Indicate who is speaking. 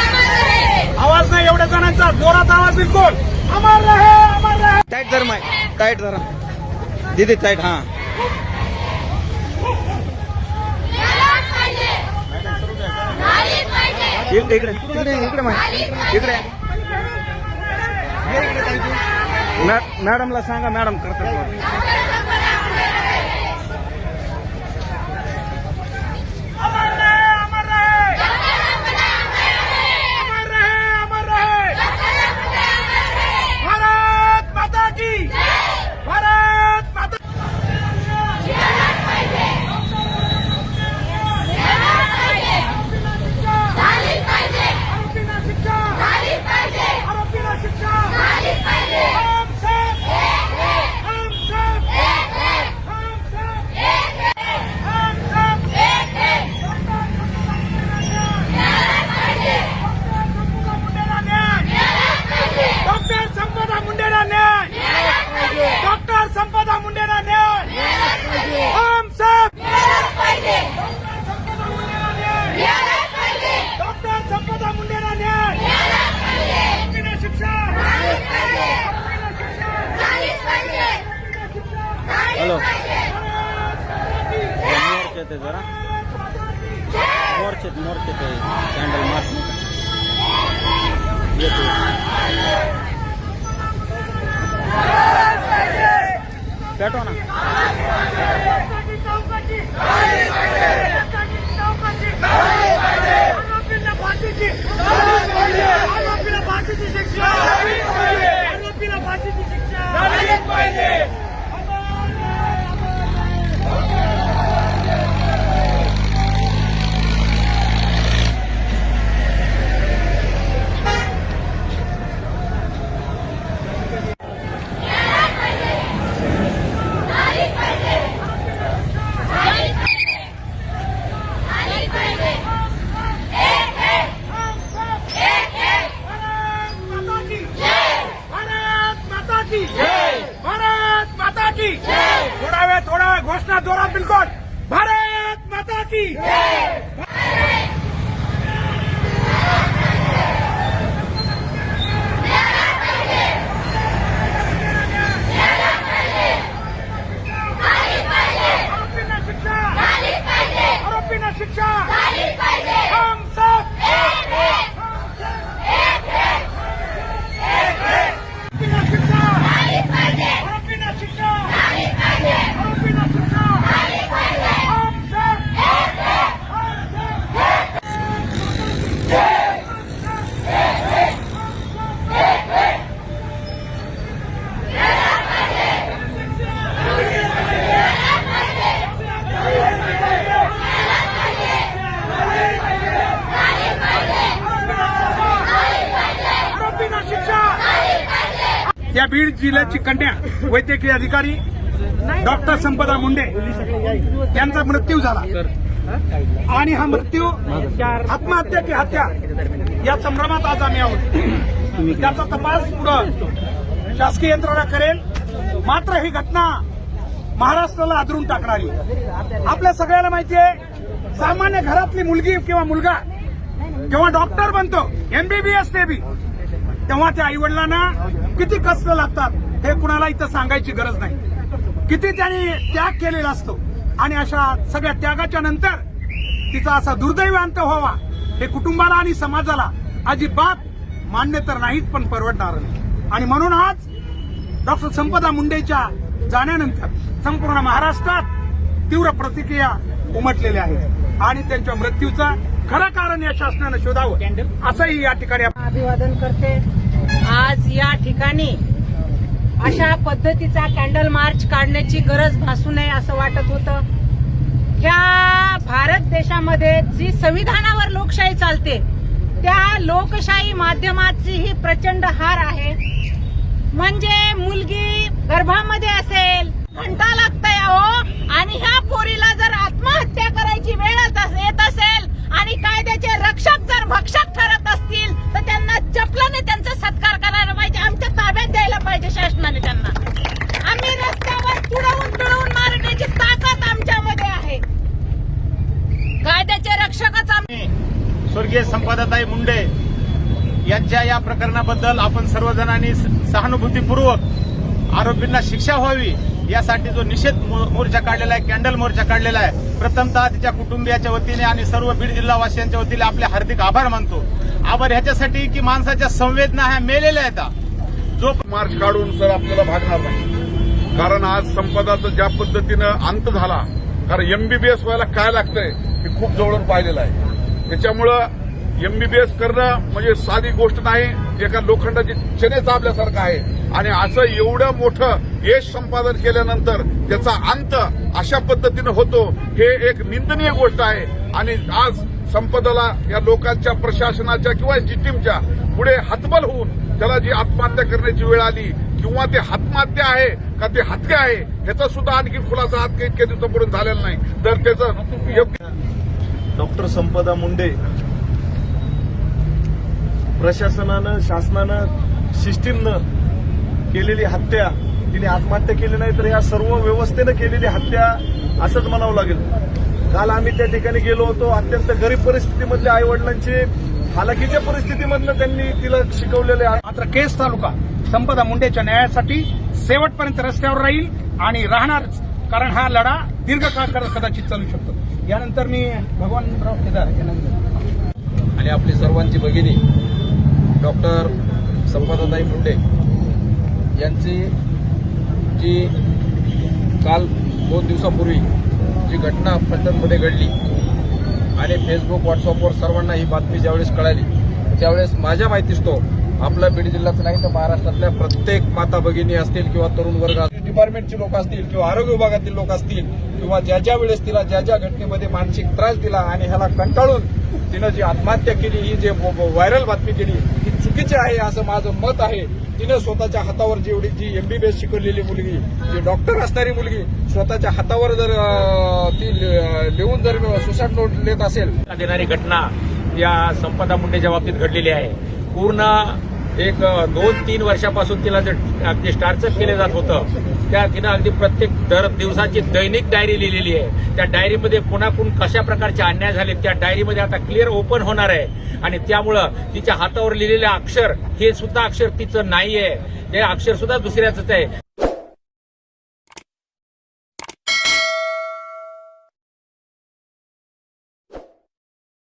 Speaker 1: आवाज नाही एवढ्या जणांचा जोरात आवाज बिलकुल. अमर रहे अमर रहे.
Speaker 2: टाईट धर माय टाईट धरा दीदी टाईट हा. इकडे इकडे इकडे इकडे माय. इकडे. मॅडमला सांगा मॅडम करतात
Speaker 1: अमर रहे अमर रहे अमर रहे अमर रहे भारत माता की भारत माता आरोपींना शिक्षा आरोपींना शिक्षा हम सब हम सब हम सब हम सब डॉक्टर संपदा मुंडेला न्याय डॉक्टर संपदा मुंडेला न्याय हम सब डॉक्टर संपदा मुंडेला न्याय आरोपींना शिक्षा आरोपींना शिक्षा
Speaker 2: हॅलो मोर्चे ते जरा. मोर्चे मोर्चे ते कॅन्डल मार्च येतो. ना
Speaker 1: आरोपींना फाशीची आरोपीला फाशीची शिक्षा आरोपीला फाशीची शिक्षा भारत माता की भारत माता की भारत माता की थोडा वेळ थोडा वेळ घोषणा जोरात बिलकुल भारत माता की आरोपींना शिक्षा आरोपींना शिक्षा हम सब आरोपींना शिक्षा आरोपींना शिक्षा आरोपींना शिक्षा हम सब हम सब आरोपींना शिक्षा या बीड जिल्ह्याची कन्या वैद्यकीय अधिकारी डॉक्टर संपदा मुंडे यांचा मृत्यू झाला. आणि हा मृत्यू आत्महत्या की हत्या या संभ्रमात आज आम्ही आहोत. त्याचा तपास पुढं शासकीय यंत्रणा करेल. मात्र ही घटना महाराष्ट्राला आदरून टाकणारी. आपल्या सगळ्यांना माहिती आहे सामान्य घरातली मुलगी किंवा मुलगा जेव्हा डॉक्टर बनतो एमबीबीएस ते बी तेव्हा त्या आई वडिलांना किती कष्ट लागतात हे कुणाला इथं सांगायची गरज नाही. किती त्यांनी त्याग केलेला असतो. आणि अशा सगळ्या त्यागाच्या नंतर तिचा असा दुर्दैवी अंत व्हावा हे कुटुंबाला आणि समाजाला अजिबात मान्य तर नाहीच पण परवडणार नाही. आणि म्हणून आज डॉक्टर संपदा मुंडेच्या जाण्यानंतर संपूर्ण महाराष्ट्रात तीव्र प्रतिक्रिया उमटलेल्या आहेत. आणि त्यांच्या मृत्यूचं खरं कारण या शासनानं शोधावं. असंही या ठिकाणी
Speaker 3: अभिवादन करते. आज या ठिकाणी अशा पद्धतीचा कॅन्डल मार्च काढण्याची गरज भासू नये असं वाटत होतं. ह्या भारत देशामध्ये जी संविधानावर लोकशाही चालते त्या लोकशाही माध्यमाची ही प्रचंड हार आहे. म्हणजे मुलगी गर्भामध्ये असेल घंटा लागतंय अहो आणि ह्या पोरीला जर आत्महत्या करायची
Speaker 4: स्वर्गीय संपदाताई मुंडे यांच्या या प्रकरणाबद्दल आपण सर्वजणांनी सहानुभूतीपूर्वक आरोपींना शिक्षा व्हावी यासाठी जो निषेध मोर्चा काढलेला आहे कॅन्डल मोर्चा काढलेला आहे प्रथमतः तिच्या कुटुंबियाच्या वतीने आणि सर्व बीड जिल्हावासियांच्या वतीने आपले हार्दिक आभार मानतो. आभार ह्याच्यासाठी की माणसाच्या संवेदना ह्या मेलेल्या आहेत. जो
Speaker 5: मार्च काढून सर आपल्याला भागणार नाही. कारण आज संपदाचा ज्या पद्धतीनं अंत झाला कारण एमबीबीएस व्हायला काय लागतंय हे खूप जवळून पाहिलेलं आहे. त्याच्यामुळं एमबीबीएस करणं म्हणजे साधी गोष्ट नाही. एका लोखंडाची चने चाबल्यासारखं आहे. आणि असं एवढं मोठं यश संपादन केल्यानंतर त्याचा अंत अशा पद्धतीनं होतो हे एक निंदनीय गोष्ट आहे. आणि आज संपदाला या लोकांच्या प्रशासनाच्या किंवा जीटीमच्या पुढे हतबल होऊन त्याला जी आत्महत्या करण्याची वेळ आली किंवा ते आत्महत्या आहे का ते हत्या आहे ह्याचा सुद्धा आणखी खुलासा आज काही इतक्या दिवसापूर्वी झालेला नाही. तर त्याचं योग्य
Speaker 6: डॉक्टर संपदा मुंडे. प्रशासनानं शासनानं सिस्टीमनं केलेली हत्या तिने आत्महत्या केली नाही तर ह्या सर्व व्यवस्थेनं केलेली हत्या असंच म्हणावं लागेल. काल आम्ही त्या ठिकाणी गेलो होतो अत्यंत गरीब परिस्थितीमधल्या आईवडिलांची हालाकीच्या परिस्थितीमधनं त्यांनी तिला शिकवलेले
Speaker 1: मात्र केस तालुका संपदा मुंडेच्या न्यायासाठी शेवटपर्यंत रस्त्यावर राहील आणि राहणारच कारण हा लढा दीर्घकाळ कदाचित चालू शकतो. यानंतर मी भगवानराव केदार यांना
Speaker 7: आणि आपली सर्वांची भगिनी डॉक्टर संपदाताई मुंडे यांची जी काल दोन दिवसापूर्वी जी घटना पलटणमध्ये घडली आणि फेसबुक व्हॉट्सअपवर सर्वांना ही बातमी ज्यावेळेस कळाली त्यावेळेस माझ्या माहितीस तो आपला बीड जिल्ह्याचं नाही तर महाराष्ट्रातल्या प्रत्येक माता भगिनी असतील किंवा तरुण वर्ग असतील डिपार्टमेंटचे लोक असतील किंवा आरोग्य विभागातील लोक असतील किंवा ज्या ज्या वेळेस तिला ज्या ज्या घटनेमध्ये मानसिक त्रास दिला आणि ह्याला कंटाळून तिनं जी आत्महत्या केली ही जे व्हायरल बातमी केली ही चुकीची आहे असं माझं मत आहे. तिनं स्वतःच्या हातावर जेवढी जी एमबीबीएस शिकवलेली मुलगी जी डॉक्टर असणारी मुलगी स्वतःच्या हातावर जर ती लि- लिहून जर सुसाईड नोट लिहित असेल.
Speaker 8: देणारी घटना या संपदा मुंडेच्या बाबतीत घडलेली आहे. पूर्ण एक दोन तीन वर्षापासून तिला जे अगदी स्टार्चअप केलं जात होतं त्या तिनं अगदी प्रत्येक दर दिवसाची दैनिक डायरी लिहिलेली आहे. त्या डायरीमध्ये पुन्हाकून कशा प्रकारचे अन्याय झाले त्या डायरीमध्ये आता क्लिअर ओपन होणार आहे. आणि त्यामुळं तिच्या हातावर लिहिलेले अक्षर हे सुद्धा अक्षर तिचं नाही आहे ते अक्षर सुद्धा दुसऱ्याच आहे.